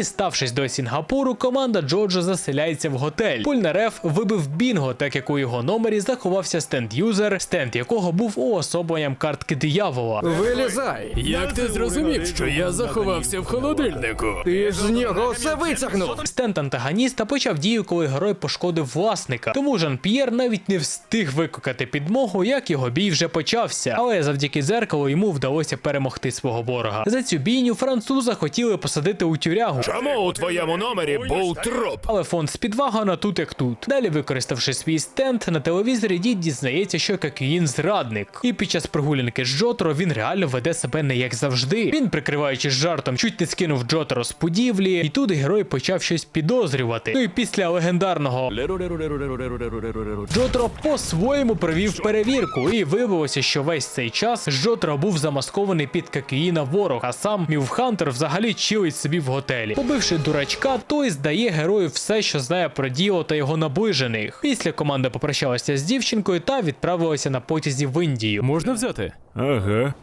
Діставшись до Сінгапуру, команда Джоджо заселяється в готель. Пульнарев вибив бінго, так як у його номері заховався стенд-юзер, стенд якого був уособленням картки диявола. Вилізай! Як ти зрозумів, що я заховався в холодильнику? Ти ж з нього все витягнув! Стенд антагоніста почав дію, коли герой пошкодив власника. Тому Жан-П'єр навіть не встиг викликати підмогу, як його бій вже почався. Але завдяки дзеркалу йому вдалося перемогти свого ворога. За цю бійню француза хотіли посадити у тюрягу. Чому у твоєму номері був труп? Але фонд Спідвагана тут як тут. Далі, використавши свій стенд, на телевізорі дід дізнається, що Какюїн зрадник. І під час прогулянки з Джоторо він реально веде себе не як завжди. Він, прикриваючись жартом, чуть не скинув Джоторо з будівлі, і тут герой почав щось підозрювати. Ну і після легендарного Джотро по-своєму провів перевірку, і виявилося, що весь цей час Джотро був замаскований під Какюїна ворог, а сам Мівхантер взагалі чилить собі в готелі. Побивши дурачка, той здає герою все, що знає про діло та його наближених. Після команда попрощалася з дівчинкою та відправилася на потязі в Індію. Можна взяти? Ага.